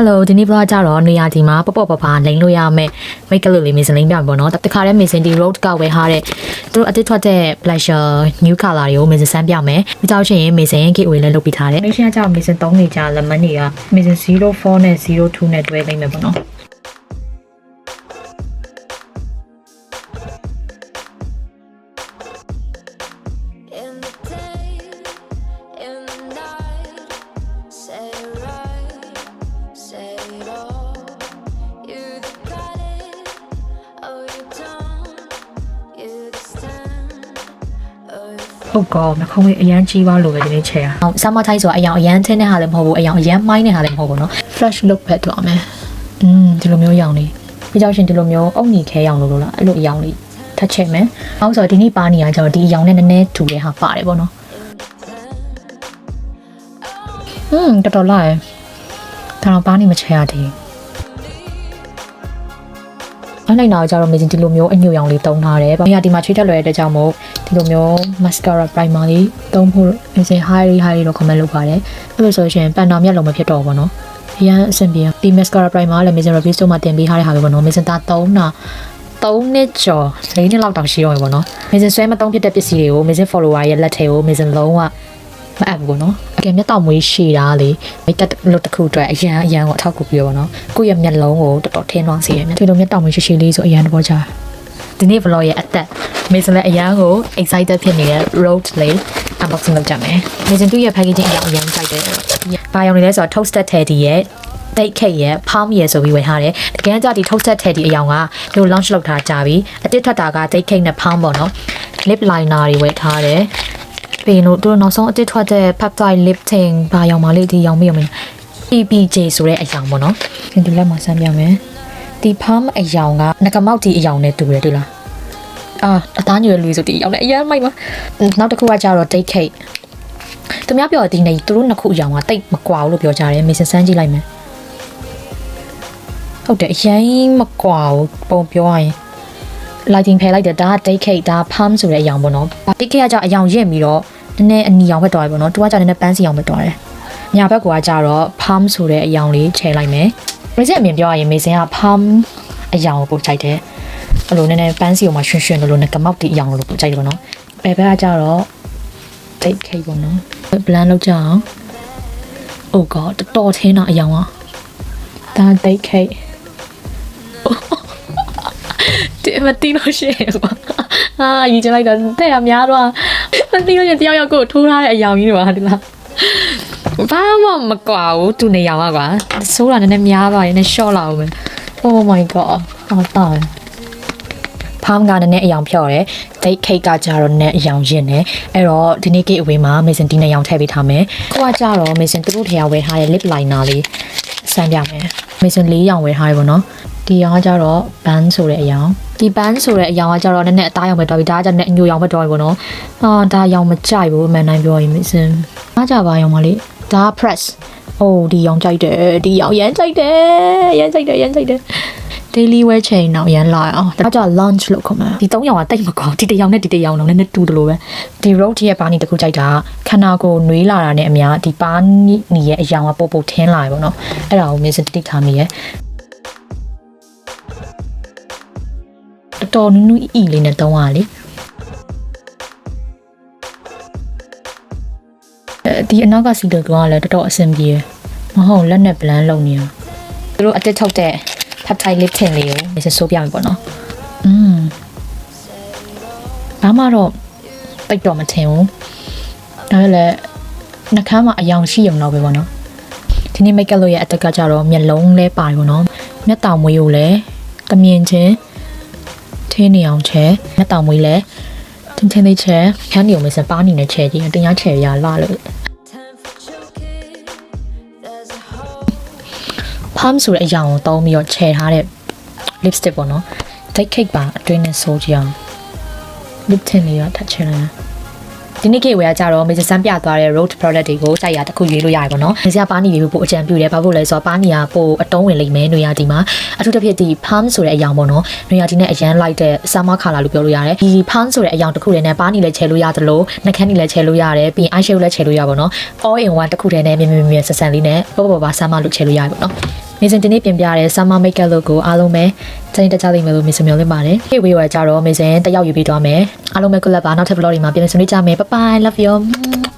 Hello ဒီနေ့ vlog ကြတော့နေရာဒီမှာပပပပလိန်လို့ရမယ် make up လို့လေးမစလိန်ပြပါတော့တခါတည်းမစင်ဒီ road ကဝယ်ထားတဲ့သူတို့အတစ်ထွက်တဲ့ pleasure new color တွေကိုမစင်စမ်းပြမယ်ပြီးတော့ချင်းမစင် giveaway လည်းလုပ်ပေးထားတယ်နောက်ရှင်းကကြောင့်မစင်3နေကြလက်မနေကမစင်04နဲ့02နဲ့တွဲလိုက်မယ်ပေါ့နော် ပုတ်ကောနှခုံးလေးအရန်ကြီးပါလို့ပဲဒီနေ့ချေရအောင်ဆာမထိုင်းဆိုအယောင်အရန်ထင်းတဲ့ဟာလည်းမဟုတ်ဘူးအယောင်အရန်မိုင်းတဲ့ဟာလည်းမဟုတ်ဘူးနော် flash look ပဲတော့မယ်อืมဒီလိုမျိုးရောင်လေးပြီးကြောက်ရှင်ဒီလိုမျိုးအုတ်ညီခဲရောင်လို့လို့လားအဲ့လိုအယောင်လေးထပ်ချက်မယ်။အောက်ဆိုဒီနေ့ပါနေရကြတော့ဒီအယောင်နဲ့နည်းနည်းထူတဲ့ဟာပါတယ်ပေါ့နော်။ဟွန်းတော်တော်လာရယ်။ဒါတော့ပါနေမချရသေးဘူး။ အဲ့နိုင်တော့ကြတော့မင်းဒီလိုမျိုးအညိုရောင်လေးတုံးထားတယ်။ဘာလို့ဒီမှာချွေးထက်လွယ်တဲ့ကြောင့်မို့ဒီလိုမျိုး mascara primer လေးတုံးဖို့မင်းစင် high high လို့ comment လုပ်ပါတယ်။အဲ့လိုဆိုရင်ပန်တော်မြတ်လုံးမဖြစ်တော့ဘူးပေါ့နော်။အရန်အဆင်ပြေ။ဒီ mascara primer လည်းမင်းစင် review store မှာတင်ပေးထားတဲ့ဟာပဲပေါ့နော်။မင်းစင်သား3နာ3နှစ်ကျော်၄နှစ်လောက်တောင်ရှိတော့ပြီပေါ့နော်။မင်းစင်ဆွဲမသုံးဖြစ်တဲ့ပစ္စည်းတွေကိုမင်းစင် follower ရဲ့လက်ထဲကိုမင်းစင်လုံးဝမအပ်ဘူးပေါ့နော် အကယ်မျက်တောင်မွေးရှည်တာလေမိတ်တက်လို့တစ်ခုအတွက်အရန်အရန်ကိုအထောက်ကူပြပေါ့နော်ကိုယ့်ရဲ့မျက်လုံးကိုတော်တော်ထင်းသွားစေရမြတ်ဒီလိုမျက်တောင်မွေးရှည်ရှည်လေးဆိုအရန်တဘောချာဒီနေ့ vlog ရဲ့အသက်မေစင်လည်းအရန်ကို excited ဖြစ်နေတဲ့ road လေး unboxing လုပ်ကြမယ်မေစင်သူ့ရဲ့ packaging အရန်အရန်ကြိုက်တယ်ဘာရောင်နေလဲဆိုတော့ toasted teddy ရဲ့ date cake ရဲ့ palm ရဲ့ဆိုပြီးဝယ်ထားတယ်တကယ်ကြဒီ toasted teddy အယောင်ကတို့ launch လုပ်ထားကြပြီအတစ်ထွက်တာက date cake နဲ့ palm ပေါ့နော် lip liner တွေဝယ်ထားတယ် ပြီးလို့တို့နောက်ဆုံးအတစ်ထွက်တဲ့ peptide lip tint ဘာရောင်မလေးဒီရောင်မိရောင်မင်း PPJ ဆိုတဲ့အရောင်ပေါ့နော်ဒီဒီလက်မှာစမ်းပြမယ်ဒီ palm အရောင်ကငကမောက်ဒီအရောင်နဲ့တူတယ်တွေ့လားအာအသားညွယ်လူဆိုဒီအရောင်နဲ့အရင်မိုက်ပါနောက်တစ်ခုကကြတော့ date cake သူများပြောဒီနေသူတို့နှစ်ခုအရောင်ကတိတ်မကွာဘူးလို့ပြောကြတယ်မေစစမ်းကြည့်လိုက်မယ်ဟုတ်တယ်အရင်မကွာဘူးပုံပြောရရင် lighting ဖယ်လိုက်တယ်ဒါက date cake ဒါ palm ဆိုတဲ့အရောင်ပေါ့နော် date cake ကကြောင့်အရောင်ရင့်ပြီးတော့ နည်းနည်းအနီရောင်ဘက်တော်ရပေါ့နော်သူကကြောင့်နည်းနည်းပန်းစီရောင်ဘက်တော်တယ်ညာဘက်ကကကြတော့ palm ဆိုတဲ့အရောင်လေးခြယ်လိုက်မယ် reset အမြင်ပြောရရင်မေစင်က palm အရောင်ကိုပို့ချိုက်တယ်အဲ့လိုနည်းနည်းပန်းစီရောင်မှာရွှင်ရွှင်လို့နဲ့ကမောက်တီအရောင်လို့ပို့ချိုက်တယ်ပေါ့နော်ဘယ်ဘက်ကကြတော့ date cake ပေါ့နော် blend လုပ်ကြအောင် oh god တော်တော်ထင်းတာအရောင်อ่ะဒါ date cake ဒီမတီးလို့ရှိရပါအာယူချင်လိုက်တော့တဲ့ရများတော့ မတီးလို့ရင်တယောက်ယောက်ကိုထိုးထားတဲ့အယောင်ကြီးတွေပါဒီလားဘာမှမကွာဘူးသူနေရောင်ကကွာဆိုးတာနည်းနည်းများသွားရင်လည်း short လာအောင်ပဲ oh my god တော့တော့ဖားကလည်းနည်းအယောင်ဖြော့တယ်ဒိတ်ခိတ်ကကြတော့နည်းအယောင်ရင့်တယ်အဲ့တော့ဒီနေ့ကိတ်အဝေးမှာမေစင်ဒီနှစ်ယောင်ထည့်ပေးထားမယ်ကိုကကြတော့မေစင်သူတို့ထည့်ရဝယ်ထားတဲ့ lip liner လေးစမ်းပြမယ်မေစင်လေးရောင်ဝယ်ထားရပါတော့ ဒီရောင်ကကြတော့ band ဆိုတဲ့အယောင်ဒီ band ဆိုတဲ့အယောင်ကကြတော့နည်းနည်းအသားရောင်ပဲတော်ပြီဒါကကြတော့အညိုရောင်ပဲတော်ပြီပေါ့နော်အာဒါရောင်မကြိုက်ဘူးအမှန်တိုင်းပြောရင်မေစင်အားကြပါရောင်မလေးဒါ press အိုးဒီရောင်ကြိုက်တယ်ဒီရောင်ရမ်းကြိုက်တယ်ရမ်းကြိုက်တယ်ရမ်းကြိုက်တယ် daily wear ချိန်တော့ရမ်းလာအောင်ဒါကြောင့် launch လို့ခေါ်မှာဒီ၃ရောင်ကတိတ်မကောင်းဒီတစ်ရောင်နဲ့ဒီတစ်ရောင်လုံးနည်းနည်းတူတယ်လို့ပဲဒီ road ရဲ့ဘာနီတစ်ခုကြိုက်တာခန္ဓာကိုယ်နွေးလာတာနဲ့အများဒီပါနီရဲ့အရောင်ကပို့ပို့ထင်းလာပြီပေါ့နော်အဲ့ဒါကို miss တိထားမိရဲ့ တော်တော်နူးနူးအီလေးနဲ့တုံးရလေအဲဒီအနောက်ကစီတိုကလည်းတော်တော်အဆင်ပြေမဟုတ်လက်နဲ့ blend လုပ်နေတာသူတို့အတစ်ထုတ်တဲ့ peptide lip tint လေးကိုမစဆိုးပြမယ်ပေါ့နော်อืมဘာမှတော့တိတ်တော့မထင်ဘူးဒါပေမဲ့နှကမ်းမှာအယောင်ရှိရုံတော့ပဲပေါ့နော်ဒီနေ့ make up လို့ရဲ့အတက်ကကြတော့မျက်လုံးလဲပါတယ်ပေါ့နော်မျက်တောင်မွေးကိုလည်းတမြင်ချင်း ထင်းနေအောင်ချဲမျက်တောင်မွေးလဲတင်းတင်းလေးချဲခန်းနေအောင်မစပါးနေနဲ့ချဲကြီးတင်ရချဲရလာလို့ time for choking. There's a hole. palm ဆိုတဲ့အရာကိုသုံးပြီးတော့ခြယ်ထားတဲ့ lipstick ပေါ့နော် date cake ပါအတွင်းနဲ့ဆိုးကြအောင် lip tint လေးတော့ထပ်ချင်တယ် ဒီနေ့ခေတ်ဝယ်ကြတော့မေစစမ်းပြသွားတဲ့ road product တွေကိုစိုက်ရတစ်ခုရွေးလို့ရတယ်ပေါ့နော်။မေစကပါနီလေးပို့အကြံပြုတယ်။ဘာလို့လဲဆိုတော့ပါနီကပို့အတုံးဝင်လိမ့်မယ်။နွေရာဒီမှာအထူးသဖြင့်ဒီ palm ဆိုတဲ့အယောင်ပေါ့နော်။နွေရာဒီနဲ့အရန်လိုက်တဲ့ summer color လို့ပြောလို့ရတယ်။ဒီ palm ဆိုတဲ့အယောင်တစ်ခုတည်းနဲ့ပါနီလည်းချဲလို့ရသလိုနှာခမ်းနီလည်းချဲလို့ရတယ်။ပြီးရင် eyeshadow လည်းချဲလို့ရပါတော့နော်။ all in one တစ်ခုတည်းနဲ့မြင်မြင်မြင်ဆက်ဆန်လေးနဲ့ပေါ့ပေါ့ပါ summer လို့ချဲလို့ရပြီပေါ့နော်။ မေဇင်ဒီနေ့ပြင်ပြတဲ့ summer makeup look ကိုအားလုံးပဲစိတ်တကြလိမ့်မယ်လို့မေဇင်မျှော်လင့်ပါတယ်။ Giveaway ဝယ်ကြတော့မေဇင်တက်ရောက်ယူပေးသွားမယ်။အားလုံးပဲ good luck ပါနောက်ထပ် vlog တွေမှာပြန်လည်ဆုံတွေ့ကြမယ်။ Bye bye love you.